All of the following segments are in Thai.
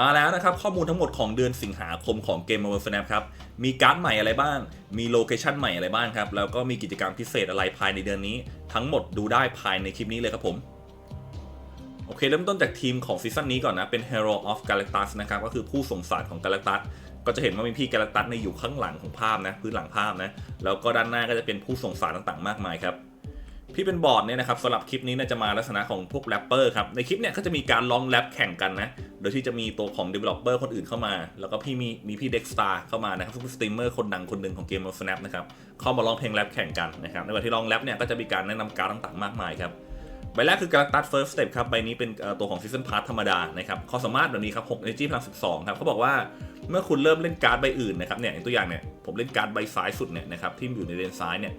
มาแล้วนะครับข้อมูลทั้งหมดของเดือนสิงหาคมของเกม Marvel Snap ครับ มีการ์ดใหม่อะไรบ้าง มีโลเคชันใหม่อะไรบ้างครับ แล้วก็มีกิจกรรมพิเศษอะไรภายในเดือนนี้ ทั้งหมดดูได้ภายในคลิปนี้เลยครับผม โอเค เริ่มต้นจากทีมของซีซั่นนี้ก่อนนะ เป็น Hero of Galactus นะครับ ก็คือผู้ส่งสารของ Galactus ก็จะเห็นว่ามีพี่ Galactus ในอยู่ข้างหลังของภาพนะพื้นหลังภาพนะแล้วก็ด้านหน้าก็จะเป็นผู้ส่งสารต่างๆ มากมายครับพี่เป็นบอร์ดเนี่ยนะครับสำหรับคลิปนี้นยจะมาลักษณะของพวกแรปเปอร์ครับในคลิปเนี่ยก็จะมีการร้องแรปแข่งกันนะ โดยที่จะมีตัวของ Developer คนอื่นเข้ามา แล้วก็พี่มีมีพี่เด็กสตาร์เข้ามานะครับซึ่งเป็นสตรีมเมอร์คนดังคนหนึ่งของเกม of Snap นะครับเข้ามาร้องเพลงแรปแข่งกันนะครับในวันที่ร้องแรปเนี่ยก็จะมีการแนะนำการต่างๆมากมายครับใบแรกคือการตัด first step ครับใบนี้เป็นตัวของ season pass ธรรมดานะครับข้อสามารถแบบนี้ครับ6 energy พลัง 12 ครับเขาบอกว่าเมื่อคุณเริ่มเล่นการ์ดใบอื่นนะครับเนี่ยอย่างตัวอย่างเนี่ยผมเล่นการ์ดใบซ้ายสุดเนี่ยนะครับที่อยู่ในเลนซ้ายเนี่ย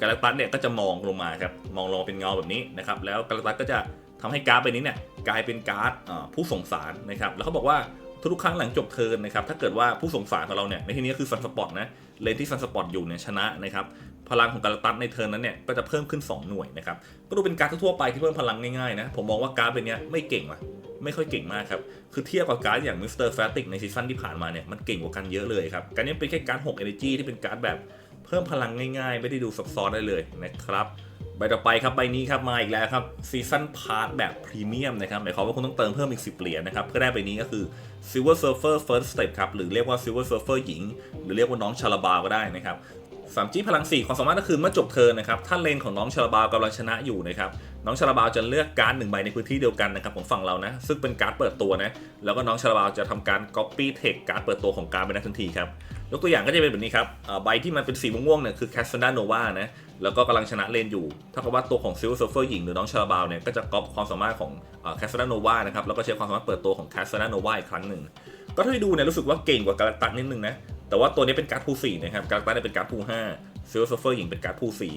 การตัดเนี่ยก็จะมองลงมาครับมองลงเป็นเงาแบบนี้นะครับแล้วการตัดก็จะทำให้การ์ดใบนี้เนี่ย กลายเป็นการ์ดผู้ส่งสารนะครับ แล้วเขาบอกว่าทุกครั้งหลังจบเทิร์นนะครับ ถ้าเกิดว่าผู้ส่งสารของเราเนี่ยในที่นี้คือซันสปอร์ตนะ เลนที่ซันสปอร์ตอยู่เนี่ยชนะนะครับ พลังของการตัดในเทิร์นนั้นเนี่ยก็จะเพิ่มขึ้น 2 หน่วยนะครับ ก็ดูเป็นการดทั่วไปที่เพิ่มพลังง่ายๆนะ ผมมองว่าการ์ดเป็นเนี้ยไม่เก่งว่ะไม่ค่อยเก่งมากครับ คือเทียบกับการ์ดอย่างมิสเตอร์แฟติกในซีซั่นที่ผ่านมาเนี่ยมันเก่งกว่ากันเยอะเลยครับ การนี้เป็นแค่การ์ด6 Energy ที่เป็นการ์ดแบบเพิ่มพลังง่ายๆ ไม่ได้ดูซับซ้อนได้เลยนะครับ ใบต่อไปครับใบนี้ครับมาอีกแล้วครับซีซันพาร์ทแบบพรีเมียมนะครับหมายความว่าคุณต้องเติมเพิ่มอีก 10 เหรียญนะครับเพื่อได้ใบนี้ก็คือ Silver Surfer First Step ครับหรือเรียกว่า Silver Surfer หญิง หรือเรียกว่าน้องชาลาบาก็ได้นะครับสามจี้พลัง 4 ความสามารถก็คือเมื่อจบเทิร์นนะครับถ้าเลนของน้องชาลาบาวกำลังชนะอยู่นะครับน้องชาลาบาวจะเลือกการ์ดหนึ่งใบในพื้นที่เดียวกันนะครับของฝั่งเรานะซึ่งเป็นการ์ดเปิดตัวนะแล้วก็น้องชาลาบาวจะทำการ copy text การ์ดเปิดตัวของการ์ดไปในทันทีครับยกตัวอย่างก็จะเป็นแบบนี้ครับใบที่มันเป็นสีม่วงๆเนี่ยคือ c a s s a n d a Nova นะ แล้วก็กำลังชนะเลนอยู่ ถ้ากับว่าตัวของซิลเซอร์เฟอร์หญิงหรือน้องชาลาบาวเนี่ยก็จะก๊อปความสามารถของ c a s s a n d a Nova นะครับ แล้วก็ใช้ความสามารถเปิดตัวของ c a s s a n d a Nova อีกครั้งหนึ่ง ก็ถ้าไปดูเนี่ยรู้สึกว่าเก่งกว่าการ์ตัสนิดนึงนะ แต่ว่าตัวนี้เป็นการ์ดพูสี่นะครับ การ์ตัสเนี่ยเป็นการ์ดพูห้าซิลเวอร์เซฟเฟอร์หญิงเป็นการ์ดพูสี่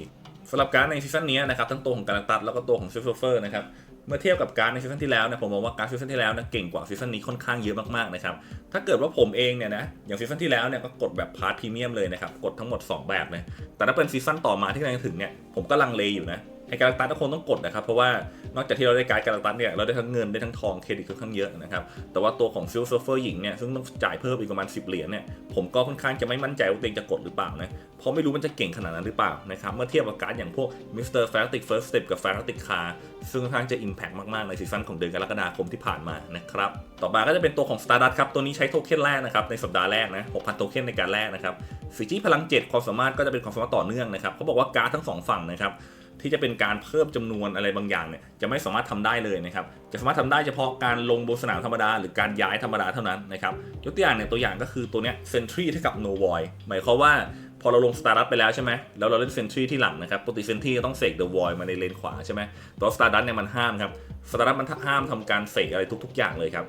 สำหรับการ์ดในซีซั่นนี้นะครับทั้งตัวของกาแล็กตัสแล้วก็ตัวของซิลเวอร์เซเฟอร์นะครับ เมื่อเทียบกับการในซีซั่นที่แล้วเนี่ยผมมองว่าการซีซั่นที่แล้วนะเก่งกว่าซีซั่นนี้ค่อนข้างเยอะมากๆนะครับถ้าเกิดว่าผมเองเนี่ยนะอย่างซีซั่นที่แล้วเนี่ยก็กดแบบพาร์ทพรีเมียมเลยนะครับกดทั้งหมด 2 แบบเลยแต่ถ้าเป็นซีซั่นต่อมาที่กำลังถึงเนี่ยผมก็ลังเลอยู่นะไอ้การักตันก็คนต้องกดนะครับเพราะว่า นอกจากที่เราได้การดการักตันเนี่ยเราได้ทั้งเงินได้ทั้งทองเครดิตค่อนข้างเยอะนะครับแต่ว่าตัวของซิลเซอร์เฟอร์หญิงเนี่ยซึ่งต้องจ่ายเพิ่มอีกประมาณ 10 เหรียญเนี่ยผมก็ค่อนข้างจะไม่มั่นใจว่าตัวเองจะกดหรือเปล่านะเพราะไม่รู้มันจะเก่งขนาดนั้นหรือเปล่านะครับเมื่อเทียบกับการ์ดอย่างพวกมิสเตอร์แฟร์ติกเฟิร์สสเต็ปกับแฟร์ติกคาร์ซึ่งค่อนข้างจะอิมแพกมากๆในซีซั่นของเดือนกรกฎาคมที่ผ่านมานะครับต่อมาก็จะเป็นตัวของ Stardust ครับตัวนี้ใช้โทเค็นแรกนะครับในสัปดาห์แรกนะ6,000โทเค็นในการแรกนะครับฟีจีพลัง 7 ความสามารถก็จะเป็นความสามารถต่อเนื่องนะครับเขาบอกว่าการ์ดทั้งสองฝั่งนะครับ ที่จะเป็นการเพิ่มจำนวนอะไรบางอย่างเนี่ยจะไม่สามารถทำได้เลยนะครับจะสามารถทำได้เฉพาะการลงบนสนามธรรมดา หรือการย้ายธรรมดาเท่านั้นนะครับยกตัวอย่างเนี่ยตัวอย่างก็คือตัวเนี้ยเซนทรีเท่ากับโนวอยหมายความว่าพอเราลงสตาร์ดัตไปแล้วใช่ไหมแล้วเราเล่นเซนทรีที่หลังนะครับปกติเซนทรีต้องเสกเดอะวอยมาในเลนขวาใช่ไหมตัวสตาร์ดัตเนี่ยมันห้ามครับสตาร์ดัตมันห้ามทำการเสกอะไรทุก ๆ อย่างเลยครับ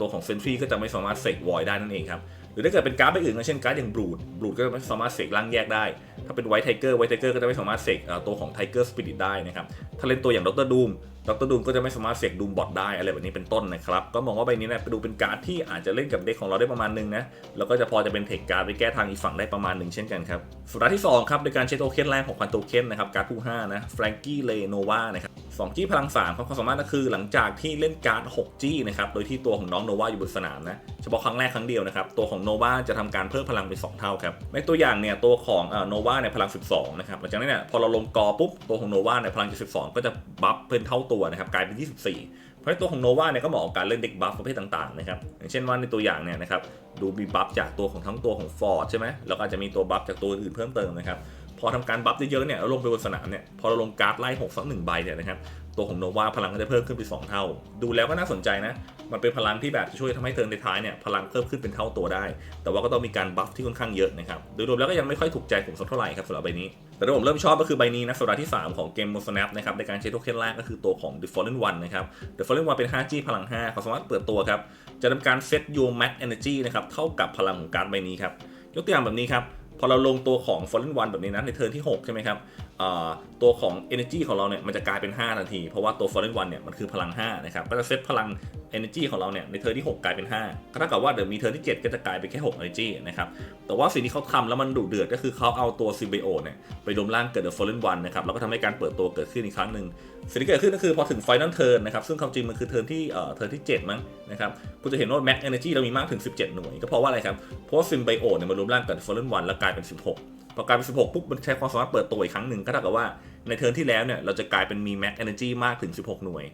ตัวของเซนทรีก็จะไม่สามารถเสกวอยได้นั่นเองครับ หรือถ้าเกิดเป็นการ์ดใบอื่นนะเช่นการ์ดอย่างบรูดบรูดก็ไม่สามารถเสกร่างแยกได้ ถ้าเป็นไวท์ไทเกอร์ไวท์ไทเกอร์ก็จะไม่สามารถเสกตัวของไทเกอร์สปิริตได้นะครับถ้าเล่นตัวอย่างดรดูม ดรดูมก็จะไม่สามารถเสกดูมบอทได้อะไรแบบนี้เป็นต้นนะครับ ก็มองว่าใบนี้นะไปดูเป็นการ์ดที่อาจจะเล่นกับเด็กของเราได้ประมาณหนึงนะ แล้วก็จะพอจะเป็นเทคการ์ดไปแก้ทางอีกฝั่งได้ประมาณหนึ่งเช่นกันครับสุดท้ายที่สองครับโดยการใช้โทเค็นแรกของพันโทเค็นนะครับการ์ดผู้5นะแฟรงกี้เลโนวานะครับ2จี้พลัง3ครับความสามารถก็คือหลังจากที่เล่นการ์ด6จี้นะครับโดยที่ตัวของน้องโนวาอยู่บนสนามนะเฉพาะครั้งแรกครั้งเดียวนะครับตัวของโนวาจะทำการเพิ่มพลังเป็น2เท่าครับในตัวอย่างเนี่ยตัวของโนวาเนี่ยพลัง 12นะครับหลังจากนั้นเนี่ยพอเราลงกอปุ๊บตัวของโนวาเนี่ยพลัง12 ก็จะบัฟเพิ่มเท่าตัวนะครับกลายเป็น 24 เพราะในตัวของโนวาเนี่ยก็เหมาะกับการเล่นเด็กบัฟประเภทต่างๆนะครับอย่างเช่นว่าในตัวอย่างเนี่ยนะครับดูมีบัฟจากตัวของทั้งตัวของฟอร์ดใช่ไหมแล้วก็อาจจะมีตัวบัฟจากตัวอื่นเพิ่มเติมนะครับพอทำการบัฟเยอะๆเนี่ยเราลงไปบนสนามเนี่ยพอเราลงการ์ดไล่6สักหนึ่งใบเนี่ยนะครับตัวของโนวาพลังก็จะเพิ่มขึ้นไป 2 เท่า ดูแล้วก็น่าสนใจนะ มันเป็นพลังที่แบบจะช่วยทำให้เทิร์นในท้ายเนี่ยพลังเพิ่มขึ้นเป็นเท่าตัวได้ แต่ว่าก็ต้องมีการบัฟที่ค่อนข้างเยอะนะครับโดยรวมแล้วก็ยังไม่ค่อยถูกใจผมสักเท่าไหร่ครับสำหรับใบนี้ แต่ที่ผมเริ่มชอบก็คือใบนี้นะสัปดาห์ที่ 3 ของเกม m o s n a p นะครับในการใช้โทเค็นแรกก็คือตัวของ The Fallen One นะครับ The Fallen One เป็น 5G พลัง 5 เขาสามารถเปิดตัวครับจะทำการเซต Your Max Energy นะครับเท่ากับพลังของการ์ดใบนี้ครับยกตัวอย่างแบบนี้ครับพอเราลงตัวของ Fallen One แบบนี้นะในเทิร์นที่ 6 ใช่ไหมครับ ตัวของ energy ของเราเนี่ยมันจะกลายเป็น 5 ทันที เพราะว่าตัว fallen one เนี่ยมันคือพลัง 5 นะครับ ก็จะเซตพลัง energy ของเราเนี่ยในเทิร์ที่ 6 กลายเป็น 5 ก็เท่ากับว่าเดี๋ยวมีเทิร์ที่ 7 ก็จะกลายเป็นแค่ 6 energy นะครับ แต่ว่าสิ่งที่เขาทำแล้วมันดุเดือดก็คือเขาเอาตัว symbiote เนี่ยไปรวมร่างเกิด the fallen one นะครับ แล้วก็ทำให้การเปิดตัวเกิดขึ้นอีกครั้งหนึ่งสิ่งที่เกิดขึ้นก็คือพอถึง final turn นะครับซึ่งความจริงมันคือเทิร์ที่เอ่อเทิร์ที่ 7 มั้งนะครับคุณจะเห็นว่า max energy เรามีมากถึง 17 หน่วย ก็เพราะว่าอะไรครับเพราะว่า symbiote เนี่ยมันรวมร่างเกิด fallen one แล้วกลายเป็น 16 พอกลายเป็น16ปุ๊บมันใช้ความสามารถเปิดตัวอีกครั้งหนึ่งก็เท่ากับว่า ในเทิร์นที่แล้วเนี่ยเราจะกลายเป็นมี max energy มากถึง 16 หน่วย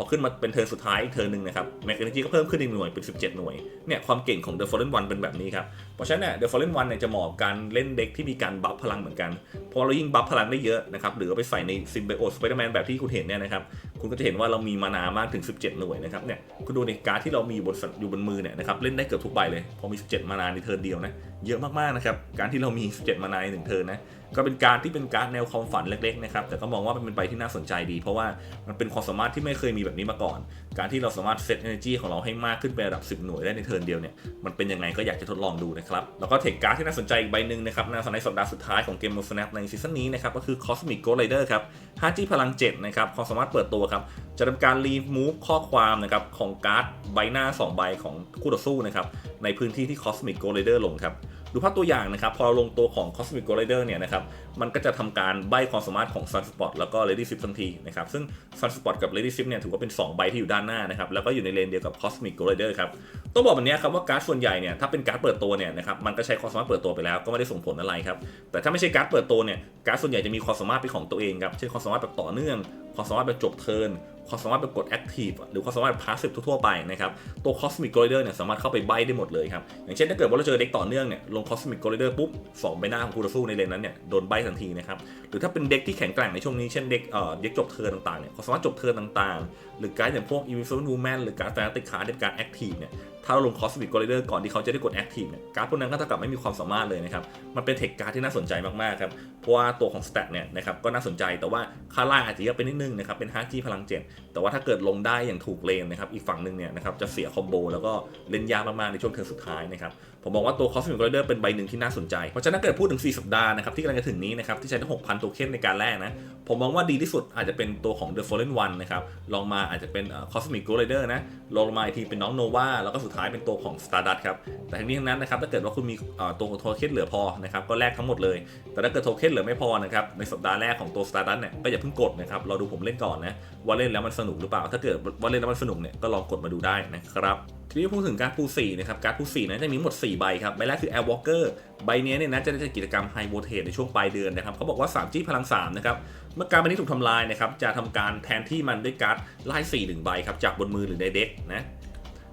พอขึ้นมาเป็นเทิร์นสุดท้ายอีกเทิร์นหนึ่งนะครับ max energy ก็เพิ่มขึ้นอีกหน่วยเป็น 17 หน่วยเนี่ยความเก่งของ The Fallen One เป็นแบบนี้ครับ เพราะฉะนั้นเนี่ย The Fallen One เนี่ยจะเหมาะกับการเล่นเด็กที่มีการบัฟพลังเหมือนกันพอเรายิ่งบัฟพลังได้เยอะนะครับหรือเอาไปใส่ใน Symbiote Spider-Man แบบที่คุณเห็นเนี่ยนะครับคุณก็จะเห็นว่าเรามีมานามากถึง 17 หน่วยนะครับเนี่ยคุณดูในการ์ดที่เรามีบนอยู่บนมือเนี่ยนะครับเล่นได้เกือบทุกใบเลยพอมี 17 มานาในเทิร์นเดียวนะเยอะมากๆนะครับการที่เรามี 17 มานาในหนึ่งเทิร์นนะ ก็เป็นการที่เป็นการแนวความฝันเล็กๆนะครับแต่ก็มองว่าเป็นใบที่น่าสนใจดี เพราะว่ามันเป็นความสามารถที่ไม่เคยมีแบบนี้มาก่อน การที่เราสามารถเซต energy ของเราให้มากขึ้นไประดับ 10 หน่วยได้ในเทิร์นเดียวเนี่ยมันเป็นยังไงก็อยากจะทดลองดูนะครับแล้วก็เทคการ์ดที่น่าสนใจอีกใบหนึ่งนะครับในสัปดาห์สุดท้ายของเกม of Snap ในซีซั่นนี้นะครับก็คือ Cosmic Ghost Rider ครับ 5G พลัง7นะครับความสามารถเปิดตัวครับจะทำการรีมูฟข้อความนะครับของการ์ดใบหน้า 2 ใบของคู่ต่อสู้นะครับในพื้นที่ที่ Cosmic Ghost Rider ลงครับ ดูภาพตัวอย่างนะครับ พอเราลงตัวของ Cosmic Ghost Rider เนี่ยนะครับ มันก็จะทำการใบความสามารถของ Sunspot แล้วก็ Lady Sif ทันทีนะครับ ซึ่ง Sunspot กับ Lady Sif เนี่ยถือว่าเป็น 2 ใบที่อยู่ด้านหน้านะครับ แล้วก็อยู่ในเลนเดียวกับ Cosmic Ghost Rider ครับ ต้องบอกแบบนี้ครับว่าการ์ดส่วนใหญ่เนี่ย ถ้าเป็นการ์ดเปิดตัวเนี่ยนะครับ มันก็ใช้ความสามารถเปิดตัวไปแล้ว ก็ไม่ได้ส่งผลอะไรครับ แต่ถ้าไม่ใช่การ์ดเปิดตัวเนี่ย การ์ดส่วนใหญ่จะมีความสามารถเป็นของตัวเองครับ เช่นความสามารถแบบต่อเนื่อง ความสามารถแบบจบเทิร์นความสามารถแบบกด Active หรือความสามารถพาสซีฟทั่วๆไปนะครับตัว Cosmic g o l i d e r เนี่ยสามารถเข้าไปใบได้หมดเลยครับ อย่างเช่นถ้าเกิดว่าเราเจอเด็กต่อเนื่องเนี่ยลง Cosmic g o l i d e r ปุ๊บสองใบหน้าของคู่ต่อสู้ในเลนนั้นเนี่ยโดนใบทันทีนะครับหรือถ้าเป็นเด็กที่แข็งแกร่งในช่วงนี้เช่นเด็กเอ่อเด็กจบเทิร์นต่างๆเนี่ยความสามารถจบเทิร์นต่างๆ หรือการ์ดอย่างพวก Invisible Woman หรือการ์ด Fanatic Card ที่เป็นการ Active เนี่ยถ้าเราลง Cosmic g o l i d e r ก่อนที่เขาจะได้กด Active เนี่ยการ์ดพวกนั้นก็เท่ากับไม่มีความสามารถเลยนะครับ มันเป็นเทคการ์ดที่น่าสนใจมากๆครับ เพราะว่าตัวของ Stat เนี่ยนะครับก็น่าสนใจแต่ว่าค่าล่าอาจจะเยอะไปนิดนึงนะครับเป็น 5G พลังเจ็ดแต่ว่าถ้าเกิดลงได้อย่างถูกเลนนะครับอีกฝั่งหนึ่งเนี่ยนะครับจะเสียคอมโบแล้วก็เล่นยากมากๆในช่วงเทิร์นสุดท้ายนะครับผมมองว่าตัว Cosmic Rider เป็นใบหนึ่งที่น่าสนใจเพราะฉะนั้นถ้าเกิดพูดถึง 4 สัปดาห์นะครับที่กำลังจะถึงนี้นะครับที่ใช้ทั้ง6,000โทเค็นในการแลกนะผมมองว่าดีที่สุดอาจจะเป็นตัวของ The Fallen One นะครับลองมาอาจจะเป็นเอ่อ Cosmic Ghost Rider นะลองมาอีกทีเป็นน้องโนวาแล้วก็สุดท้ายเป็นตัวของ Stardust ครับ แต่ทั้งนี้ทั้งนั้นนะครับถ้าเกิดว่าคุณมีเอ่อตัวโทเค็นเหลือพอนะครับก็แลกทั้งหมดเลย แต่ถ้าเกิดโทเค็นเหลือไม่พอนะครับในสัปดาห์แรกของตัว Stardust เนี่ยก็อย่าเพิ่งกดนะครับเราดูผมเล่นก่อนนะว่าเล่นแล้วมันสนุกหรือเปล่า ถ้าเกิดว่าเล่นแล้วมันสนุกเนี่ยก็ลองกดมาดูได้นะครับทีนี้พูดถึงการดพูสี่นะครับการดพูสี่นะจะมีหมด 4 ใบครับ ใบแรกคือ Air Walker ใบนี้เนี่ยนะจะได้จากกิจกรรม High Voltage ในช่วงปลายเดือนนะครับเขาบอกว่า 3G พลัง3นะครับเมื่อการดใบนี้ถูกทำลายนะครับจะทำการแทนที่มันด้วยการ์ดไล่4 1ใบครับจากบนมือหรือในเด็กนะ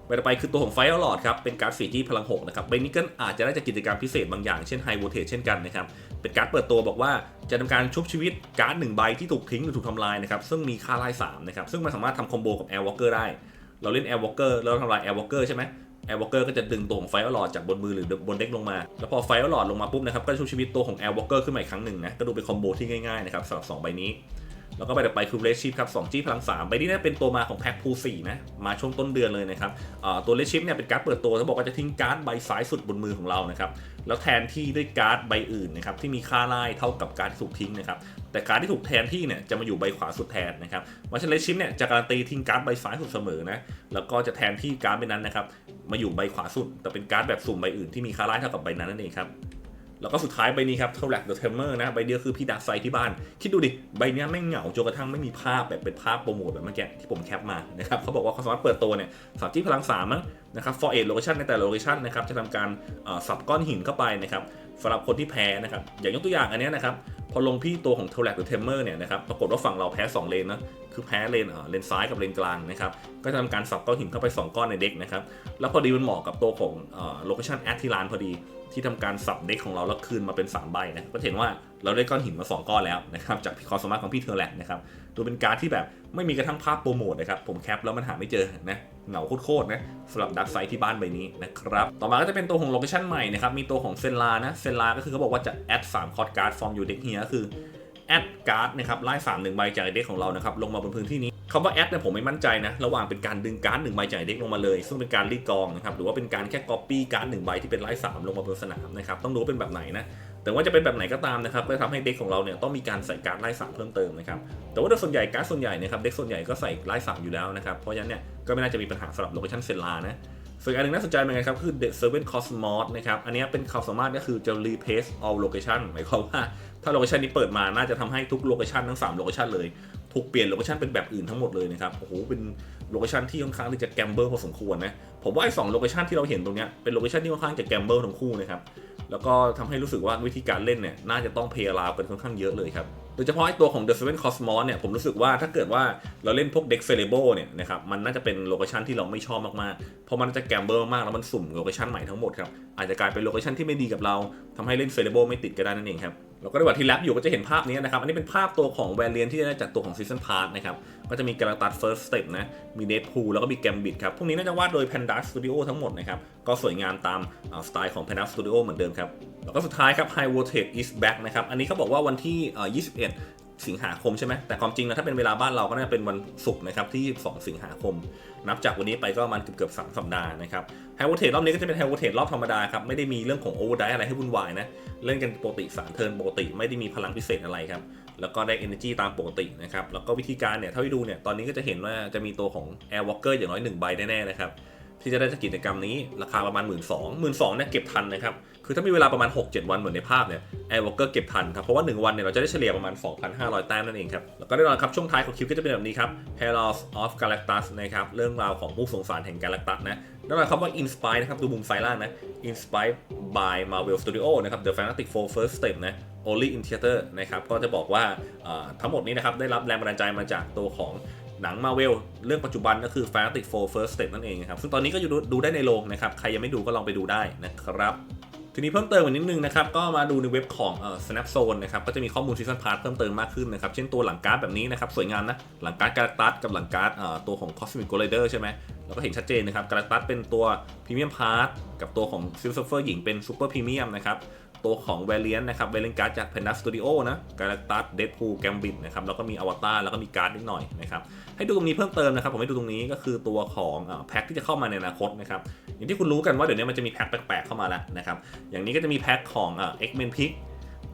ใบต่อไปคือตัวของ Fire Lord ครับเป็นการ์ด 4G พลัง6นะครับใบนี้ก็อาจจะได้จากกิจกรรมพิเศษบางอย่างเช่น High Voltage เช่นกันนะครับเป็นการ์ดเปิดตัวบอกว่าจะทำการชุบชีวิตการ์ดหนึ่งใบที่ถูกทิ้งหรือถูกทำลายนะครับซึ่งมีค่าไล่3นะครับซึ่งมันสามารถทำคอมโบกับ Air Walker ได้ เราเล่น Air Walker แล้วเราทำลาย Air Walker ใช่ไหมแอร์วอลเกอร์ก็จะดึงตัวของไฟอลอดจากบนมือหรือบนเด็กลงมา แล้วพอไฟอลอดลงมาปุ๊บนะครับก็จะชุบชีวิตตัวของแอร์วอลเกอร์ขึ้นมาอีกครั้งหนึ่งนะก็ดูเป็นคอมโบที่ง่ายๆนะครับสำหรับ2ใบนี้ แล้วก็ใบต่อไปคือเลชิพครับ2จี้พลัง3ใบนี้เนี่ยเป็นตัวมาของแพ็คพู4นะ มาช่วงต้นเดือนเลยนะครับตัวเลชิพเนี่ยเป็นการ์ดเปิดตัวเขาบอกว่าจะทิ้งการ์ดใบซ้ายสุดบนมือของเรานะครับ แล้วแทนที่ด้วยการ์ดใบอื่นนะครับที่มีค่าไล่เท่ากับการที่ถูกทิ้งนะครับ แต่การ์ดที่ถูกแทนที่เนี่ยจะมาอยู่ใบขวาสุดแทนนะครับวัชเลชิพเนี่ยจะการันตีทิ้งการ์ดใบซ้ายสุดเสมอนะ แล้วก็จะแทนที่การ์ดใบนั้นนะครับมาอยู่ใบขวาสุด แต่เป็นการ์ดแบบสุ่มใบอื่นที่มีค่าไล่เท่ากับใบนั้นนั่นเองครับ แล้วก็สุดท้ายใบนี้ครับเทเลกเดอะเทมเมอร์นะใบเดียวคือพี่ดาร์ไซที่บ้าน คิดดูดิ ใบนี้ไม่เหงาจนกระทั่งไม่มีภาพแบบเป็นภาพโปรโมทแบบเมื่อกี้ที่ผมแคปมานะครับเขาบอกว่าเขาสามารถเปิดตัวเนี่ยสามที่พลังสามนะครับ for a โลเคชันในแต่ละโลเคชันนะครับจะทำการสับก้อนหินเข้าไปนะครับสำหรับคนที่แพ้นะครับอย่างยกตัวอย่างอันนี้นะครับพอลงพี่ตัวของเทเลกเดอะเทมเมอร์เนี่ยนะครับปรากฏว่าฝั่งเราแพ้ 2 เลนนะคือแพ้เลนเอ่อเลนซ้ายกับเลนกลางนะครับก็จะทำการสับก้อนหินเข้าไป 2 ก้อนในเด็กนะครับแล้วพอดีมันเหมาะกับตัวของโลเคชันแอตทิลานพอดี ที่ทำการสับเด็กของเราแล้วคืนมาเป็น3ใบนะก็เห็นว่าเราได้ก้อนหินมา 2 ก้อนแล้วนะครับจากความสมารถของพี่เทอร์แลกนะครับดูเป็นการ์ดที่แบบไม่มีกระทั่งภาพโปรโมทนะครับผมแคปแล้วมันหาไม่เจอนะเหงาโคตรๆนะสำหรับดักไซที่บ้านใบนี้นะครับต่อมาก็จะเป็นตัวของโลเคชันใหม่นะครับมีตัวของเซนลานะเซนลาก็คือเขาบอกว่าจะแอด3คอร์ดการ์ดฟอร์มอยู่เด็กเฮียคือแอดการ์ดนะครับไล่สามหนึ่งใบจากเด็กของเรานะครับลงมาบนพื้นที่นี้ คำว่าแอดเนี่ยผมไม่มั่นใจนะ ระหว่างเป็นการดึงการ์ดหนึ่งใบจากเด็กลงมาเลย ซึ่งเป็นการรีดกองนะครับ หรือว่าเป็นการแค่ก๊อปปี้การ์ดหนึ่งใบที่เป็นไล่สามลงมาบนสนามนะครับ ต้องดูว่าเป็นแบบไหนนะ แต่ว่าจะเป็นแบบไหนก็ตามนะครับ ก็ทำให้เด็กของเราเนี่ยต้องมีการใส่การดไล่สามเพิ่มเติมนะครับ แต่ว่าโดยส่วนใหญ่การ์ดส่วนใหญ่เนะครับ เด็กส่วนใหญ่ก็ใส่ไล่สามอยู่แล้วนะครับ เพราะฉะนั้นเนี่ยก็ไม่น่าจะมีปัญหาสำหรับโลเคชั่นเซนลานะส่วนอันหนึงน่าสนใจเหมือนกันครับคือ The Seven Cosmos นะครับ อันนี้เป็นความสามารถก็คือจะ replace all location หมายความว่าถ้าโลเคชันนี้เปิดมาน่าจะทำให้ทุกโลเคชันทั้ง3โลเคชันเลย ถูกเปลี่ยนโลเคชันเป็นแบบอื่นทั้งหมดเลยนะครับ โอ้โห เป็นโลเคชันที่ค่อนข้างที่จะแกมเบิลพอสมควรนะ ผมว่าไอ้สองโลเคชันที่เราเห็นตรงเนี้ยเป็นโลเคชันที่ค่อนข้างจะแกมเบิลทั้งคู่นะครับ แล้วก็ทำให้รู้สึกว่าวิธีการเล่นเนี่ยน่าจะต้องเพลย์ราวกันค่อนข้างเยอะเลยครับ โดยเฉพาะไอ้ตัวของ The Seven Cosmos เนี่ยผมรู้สึกว่าถ้าเกิดว่าเราเล่นพวก Deck f a i l a b l e เนี่ยนะครับ มันน่าจะเป็นโลเคชันที่เราไม่ชอบมากๆ เพราะมันจะแกมเบิลมากแล้วมันสุ่มโลเคชันใหม่ทั้งหมดครับ อาจจะกลายเป็นโลเคชันที่ไม่ดีกับเราทำให้เล่น f a i l a b l e ไม่ติดก็ได้นั่นเองครับ แล้วก็ในวันที่แลปอยู่ก็จะเห็นภาพนี้นะครับ อันนี้เป็นภาพตัวของแวรเลียนที่ได้จากตัวของซีซันพาร์ทนะครับ ก็จะมีกา a ตัส First Step นะ มีเดทพูแล้วก็มีแกมบิดครับ พวกนี้น่าจะวาดโดย Panda Studio ทั้งหมดนะครับ ก็สวยงามตามสไตล์ของ Panda Studio เหมือนเดิมครับ แล้วก็สุดท้ายครับ High Voltage is back นะครับ อันนี้เขาบอกว่าวันที่ 21 สิงหาคมใช่ไหมแต่ความจริงนะถ้าเป็นเวลาบ้านเราก็น่าจะเป็นวันศุกร์นะครับที่2สิงหาคม นับจากวันนี้ไปก็มันเกือบๆสามสัปดาห์นะครับไฮโวเทรอบนี้ก็จะเป็นไฮโวเทรรอบธรรมดาครับไม่ได้มีเรื่องของโอเวอร์ไดอะไรให้วุ่นวายนะเล่นกันปกติสามเทิร์นปกติไม่ได้มีพลังพิเศษอะไรครับแล้วก็ได้ energy ตามปกตินะครับแล้วก็วิธีการเนี่ยเท่าที่ดูเนี่ยตอนนี้ก็จะเห็นว่าจะมีตัวของ Air Walker อย่างน้อย1ใบแน่ๆนะครับที่จะได้จากกิจกรรมนี้ราคาประมาณ 1 2ื่นสองหมื่นสองเนี่ยเก็บทันนะครับ คือถ้ามีเวลาประมาณ 6-7 วันเหมือนในภาพเนี่ยแอร์วอลเกอร์เก็บทันครับ เพราะว่า 1 วันเนี่ยเราจะได้เฉลี่ยประมาณ 2,500 แต้มนั่นเองครับ แล้วก็แน่นอนครับ ช่วงท้ายของคลิปก็จะเป็นแบบนี้ครับ Herald of Galactus นะครับ เรื่องราวของผู้สงสารแห่ง Galactus นะแน่นอนครับว่า Inspire นะครับ ดูมุมซ้ายล่างนะ Inspired by Marvel Studio นะครับ The Fantastic Four First Step นะ Only in Theater นะครับ ก็จะบอกว่าทั้งหมดนี้นะครับได้รับแรงบันดาลใจมาจากตัวของหนังมาเวลเรื่องปัจจุบันก็คือ Fantastic Four First Step นั่นเองครับซึ่งตอนนี้ก็อยู่ดูดูได้ในโรงนะครับใครยังไม่ดูก็ลองไปดูได้นะครับ ทีนี้เพิ่มเติมอีกนิดนึงนะครับก็มาดูในเว็บของเอ่อ Snapzone นะครับก็จะมีข้อมูลซีซันพาร์ทเพิ่มเติมมากขึ้นนะครับเช่นตัวหลังการ์ดแบบนี้นะครับสวยงามนะหลังการ์ดการ์ตัสกับหลังการ์ดเอ่อตัวของ Cosmic Ghost Rider ใช่ไหมเราก็เห็นชัดเจนนะครับการ์ตัสเป็นตัวพรีเมียมพาร์ทกับตัวของ Silver Surfer หญิงเป็นซูเปอร์พรีเมียมนะครับตัวของ v a l i a n t นะครับ v a l i a n t การ์ดจาก Panda Studio นะการ์ตัสเดดพูลแกมบิดนะครับแล้วก็มีอวตารแล้วก็มีการ์ดนิดหน่อยนะครับให้ดูตรงนี้เพิ่มเติมนะครับผมให้ดูตรงนี้ก็คือตัวของแพ็คที่จะเข้ามาในอนาคตนะครับ อย่างที่คุณรู้กันว่าเดี๋ยวนี้มันจะมีแพ็คแปลกๆเข้ามาแล้วนะครับอย่างนี้ก็จะมีแพ็คของเอ่อ X-Men Pick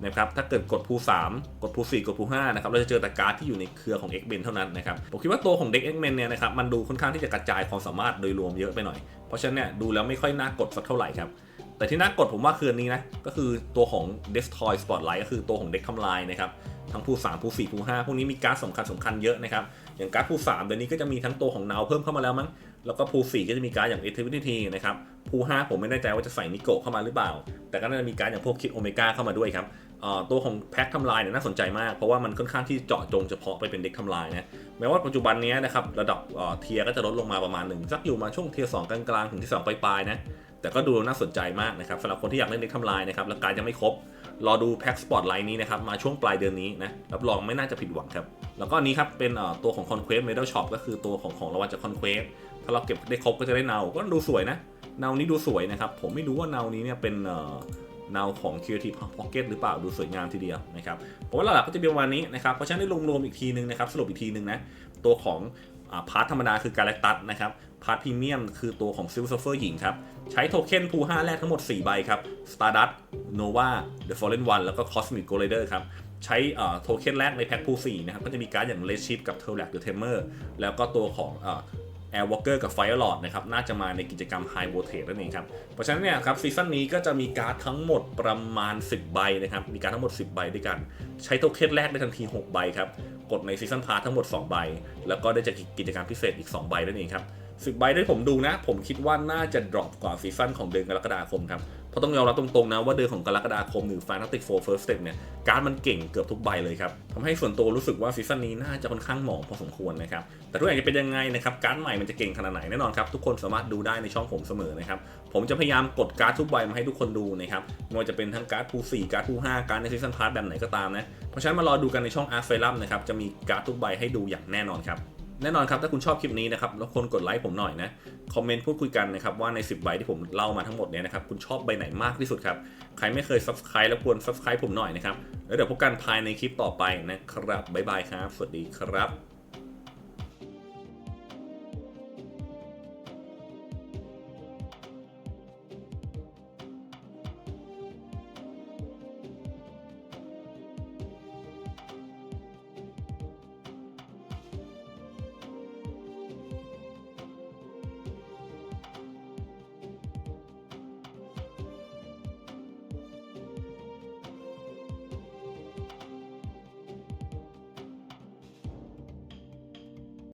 นะครับถ้าเกิดกดพู3กดพู4กดพู5นะครับเราจะเจอแต่การ์ดที่อยู่ในเครือของ X-Men เท่านั้นนะครับผมคิดว่าตัวของเด็ก X-Men เนี่ยนะครับมันดูค่อนข้างที่จะกระจายความสามารถโดยรวมเยอะไปหน่อย เพราะฉะนั้นเนี่ยดูแล้วไม่ค่อยน่ากดสักเท่าไหร่ครับแต่ที่น่ากดผมว่าคือนนี้นะก็คือตัวของ Destroy Spotlight ก็คือตัวของเด็กทำลายนะครับทั้งพู3พู4พู5พวกนี้มีการ์ดสำคัญสำคัญเยอะนะครับอย่างการ์ดพู3เดี๋ยวนี้ก็จะมีทั้งตัวของนาวเพิ่มเข้ามาแล้วมั้ง แล้วก็พู4ก็จะมีการ์ดอย่าง Activity นะครับพู5ผมไม่แน่ใจว่าจะใส่นิโกเข้ามาหรือเปล่า แต่ก็น่าจะมีการดอย่างพวกคิดโอเมก้าเข้ามาด้วยครับตัวของแพ็คทำลายเนี่ยน่าสนใจมาก เพราะว่ามันค่อนข้างที่เจาะจงเฉพาะไปเป็นเด็กทำลายนะแม้ว่าปัจจุบันนี้นะครับระดับเทียร์ก็จะลดลงมาประมาณหนึ่งสักอยู่มาช่วงเทียร์สองกลางๆถึงที่สองปลายๆนะแต่ก็ดูน่าสนใจมากนะครับสำหรับคนที่อยากเล่นเด็กทำลายนะครับและการยังไม่ครบรอดูแพ็คสปอร์ตไลน์นี้นะครับมาช่วงปลายเดือนนี้นะรับรองไม่น่าจะผิดหวังครับ แล้วก็นี้ครับเป็นตัวของ Conquest Medal Shop ก็คือตัวของของรางวัลจาก Conquest ถ้าเราเก็บได้ครบก็จะได้เนาก็ดูสวยนะ เนานี้ดูสวยนะครับ ผมไม่รู้ว่าเนานี้เนี่ยเป็นเนาของ Creative Pocket หรือเปล่าดูสวยงามทีเดียวนะครับผมว่าหลักๆก็จะเป็นประมาณนี้นะครับ เพราะฉะนั้นได้รวมๆอีกทีนึงนะครับ สรุปอีกทีนึงนะ ตัวของพาร์ทธรรมดาคือการ a ลตัสนะครับพาร์ทพรีเมียมคือตัวของ Silver Surfer หญิงครับ ใช้โทเค็นพู5แรกทั้งหมด 4 ใบครับ Stardust Nova The Fallen One แล้วก็ Cosmic Ghost Rider ครับ ใช้โทเค็นแรกในแพ็คพู4นะครับ ก็จะมีการ์ดอย่าง Red Shift กับ t e r l a c The Tamer แล้วก็ตัวของ Air Walker กับ Fire Lord นะครับน่าจะมาในกิจกรรม High Voltage นั่นเองครับ เพราะฉะนั้นเนี่ยครับซีซั่นนี้ก็จะมีการ์ดทั้งหมดประมาณ 10 ใบนะครับมีการดทั้งหมด 10 ใบด้วยกัน ใช้โทเค็นแรกได้ทันที 6 ใบครับ กดในซีซั่นพาร์ทั้งหมด 2 ใบ แล้วก็ได้จากกิจกรรมพิเศษอีก 2 ใบนั่นเองครับสิบใบด้วยผมดูนะ ผมคิดว่าน่าจะดรอปกว่าซีซั่นของเดือนกรกฎาคมครับ เพราะต้องยอมรับตรงๆนะว่าเดือนของกรกฎาคมหรือ Fantastic Four First Step เนี่ยการดมันเก่งเกือบทุกใบเลยครับทำให้ส่วนตัวรู้สึกว่าซีซั่นนี้น่าจะค่อนข้างหมองพอสมควรนะครับแต่ทุกอย่างจะเป็นยังไงนะครับการดใหม่มันจะเก่งขนาดไหนแน่นอนครับทุกคนสามารถดูได้ในช่องผมเสมอนะครับผมจะพยายามกดการ์ดทุกใบมาให้ทุกคนดูนะครับไม่ว่าจะเป็นทั้งการ์ดพู4การ์ดพู5การ์ดในซีซั่นพาร์ทแบบไหนก็ตามนะเพราะฉะนั้นมารอดูกันในช่อง Art f i l u m นะครับจะมีการ์ดทุกใบให้ดูอย่างแน่นอนครับ แน่นอนครับ ถ้าคุณชอบคลิปนี้นะครับแล้วคนกดไลค์ผมหน่อยนะ คอมเมนต์พูดคุยกันนะครับ ว่าใน 10 ใบที่ผมเล่ามาทั้งหมดเนี่ยนะครับ คุณชอบใบไหนมากที่สุดครับ ใครไม่เคย subscribe แล้วควร subscribe ผมหน่อยนะครับ แล้วเดี๋ยวพบกันภายในคลิปต่อไปนะครับบ๊ายบายครับ สวัสดีครับ